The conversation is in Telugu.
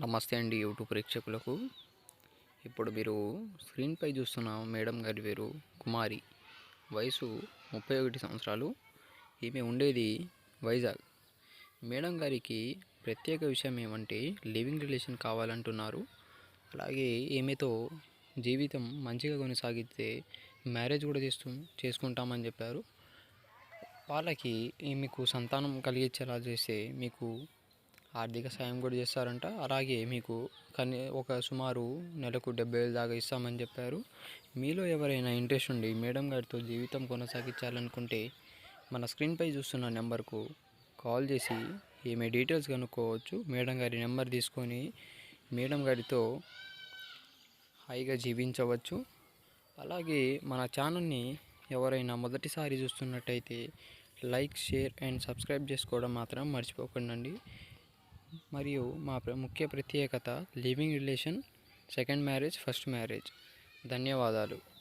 నమస్తే అండి యూట్యూబ్ ప్రేక్షకులకు. ఇప్పుడు మీరు స్క్రీన్పై చూస్తున్న మేడం గారి పేరు కుమారి. వయసు ముప్పై ఒకటి సంవత్సరాలు. ఈమె ఉండేది వైజాగ్. మేడం గారికి ప్రత్యేక విషయం ఏమంటే లివింగ్ రిలేషన్ కావాలంటున్నారు. అలాగే ఈమెతో జీవితం మంచిగా కొనసాగితే మ్యారేజ్ కూడా చేస్తూ చేసుకుంటామని చెప్పారు. వాళ్ళకి మీకు సంతానం కలిగించేలా చేస్తే మీకు ఆర్థిక సాయం కూడా చేస్తారంట. అలాగే మీకు కనీ ఒక సుమారు నెలకు డెబ్బై వేలు దాకా ఇస్తామని చెప్పారు. మీలో ఎవరైనా ఇంట్రెస్ట్ ఉండి మేడం గారితో జీవితం కొనసాగించాలనుకుంటే మన స్క్రీన్పై చూస్తున్న నెంబర్కు కాల్ చేసి ఈమె డీటెయిల్స్ కనుక్కోవచ్చు. మేడం గారి నెంబర్ తీసుకొని మేడం గారితో హాయిగా జీవించవచ్చు. అలాగే మన ఛానల్ని ఎవరైనా మొదటిసారి చూస్తున్నట్టయితే లైక్ షేర్ అండ్ సబ్స్క్రైబ్ చేసుకోవడం మాత్రం మర్చిపోకండి మరియు మా ప్ర- ముఖ్య ప్రత్యేకత living relation second marriage first marriage. ధన్యవాదాలు.